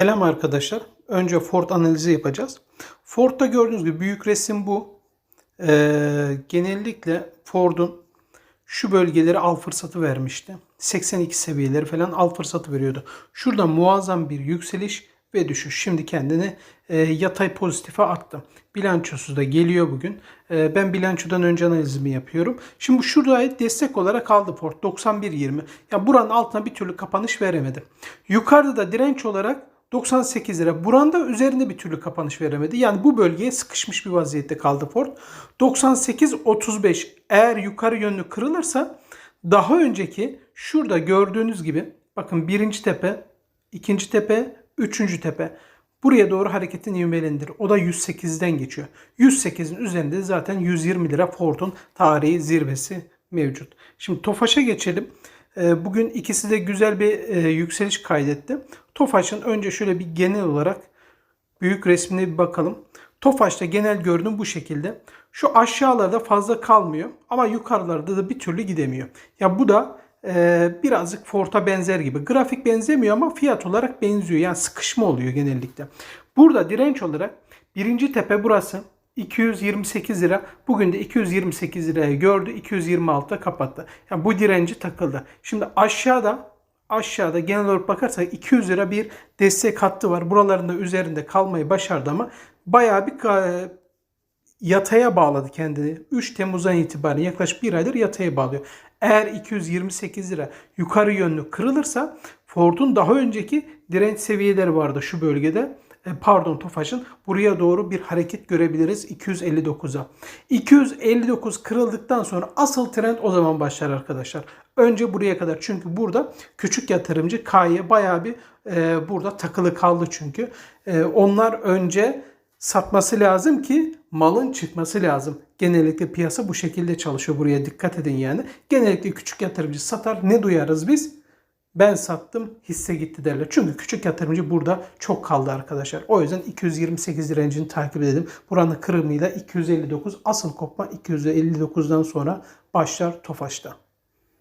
Selam arkadaşlar. Önce Ford analizi yapacağız. Ford'da gördüğünüz gibi büyük resim bu. Ee, genellikle Ford'un şu bölgeleri al fırsatı vermişti. 82 seviyeleri falan al fırsatı veriyordu. Şurada muazzam bir yükseliş ve düşüş. Şimdi kendini e, yatay pozitife attı. Bilançosu da geliyor bugün. E, ben bilançodan önce analizimi yapıyorum. Şimdi şurada destek olarak aldı Ford 91.20. Ya buranın altına bir türlü kapanış veremedi. Yukarıda da direnç olarak 98 lira. Buranda üzerinde bir türlü kapanış veremedi. Yani bu bölgeye sıkışmış bir vaziyette kaldı Ford. 98.35 eğer yukarı yönlü kırılırsa daha önceki şurada gördüğünüz gibi bakın birinci tepe, ikinci tepe, üçüncü tepe. Buraya doğru hareketin ivmelendir. O da 108'den geçiyor. 108'in üzerinde zaten 120 lira Ford'un tarihi zirvesi mevcut. Şimdi Tofaş'a geçelim. Ee, Bugün ikisi de güzel bir e, yükseliş kaydetti. Tofaş'ın önce şöyle bir genel olarak büyük resmine bir bakalım. Tofaş'ta genel görünüm bu şekilde. Şu aşağılarda fazla kalmıyor ama yukarılarda da bir türlü gidemiyor. Ya bu da e, birazcık Ford'a benzer gibi. Grafik benzemiyor ama fiyat olarak benziyor. Yani sıkışma oluyor genellikle. Burada direnç olarak birinci tepe burası. 228 lira. Bugün de 228 liraya gördü. 226'da kapattı. Yani bu direnci takıldı. Şimdi aşağıda aşağıda genel olarak bakarsak 200 lira bir destek hattı var. Buralarında üzerinde kalmayı başardı ama bayağı bir ka- yataya bağladı kendini. 3 Temmuz'dan itibaren yaklaşık bir aydır yataya bağlıyor. Eğer 228 lira yukarı yönlü kırılırsa Ford'un daha önceki direnç seviyeleri vardı şu bölgede. E, Pardon Tofaş'ın buraya doğru bir hareket görebiliriz 259'a. 259 kırıldıktan sonra asıl trend o zaman başlar arkadaşlar. Önce buraya kadar çünkü burada küçük yatırımcı K'ye bayağı bir e, burada takılı kaldı çünkü. E, onlar önce satması lazım ki malın çıkması lazım. Genellikle piyasa bu şekilde çalışıyor. Buraya dikkat edin yani. Genellikle küçük yatırımcı satar. Ne duyarız biz? Ben sattım hisse gitti derler. Çünkü küçük yatırımcı burada çok kaldı arkadaşlar. O yüzden 228 direncini takip edelim. Buranın kırımıyla 259 asıl kopma 259'dan sonra başlar Tofaş'ta.